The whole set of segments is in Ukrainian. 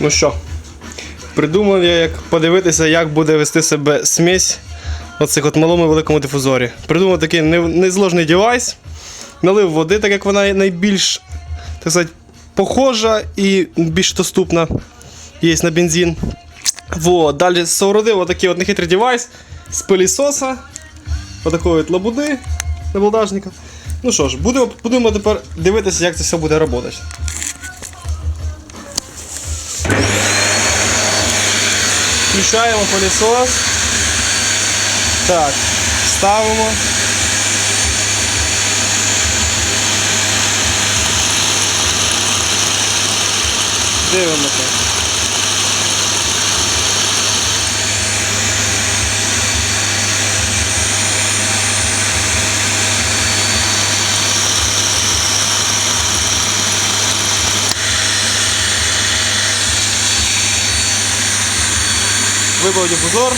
Ну що, придумав я, як подивитися, як буде вести себе смесь оцих от малому і великому дифузорі. Придумав такий незложний девайс, налив води, так як вона найбільш, так сказати, похожа і більш доступна є на бензин. Вот. Далі соорудив отакий от нехитрий девайс з пилісоса, отакої от лабуди набалдажника. Ну що ж, будемо, будемо тепер дивитися, як це все буде працювати. Включаємо пилісос. Так, ставимо. Дивимося. Вибив дифузор.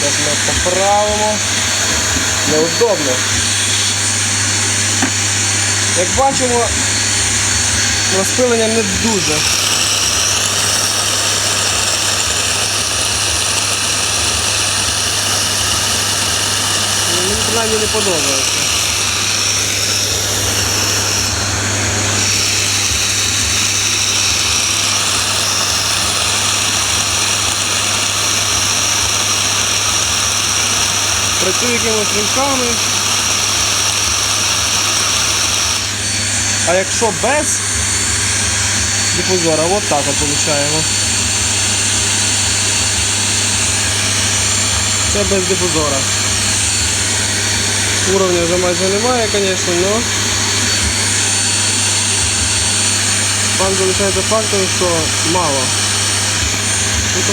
Зараз ми поправимо. Неудобно. Як бачимо, розпилення не дуже. Ну, Мені принаймні не подобається. Працюю якимось ринками. А якщо без дифузора, от так от получаємо. Це без дифузора. Уровня вже майже немає, звісно, але факт залишається фактом, що мало. Тут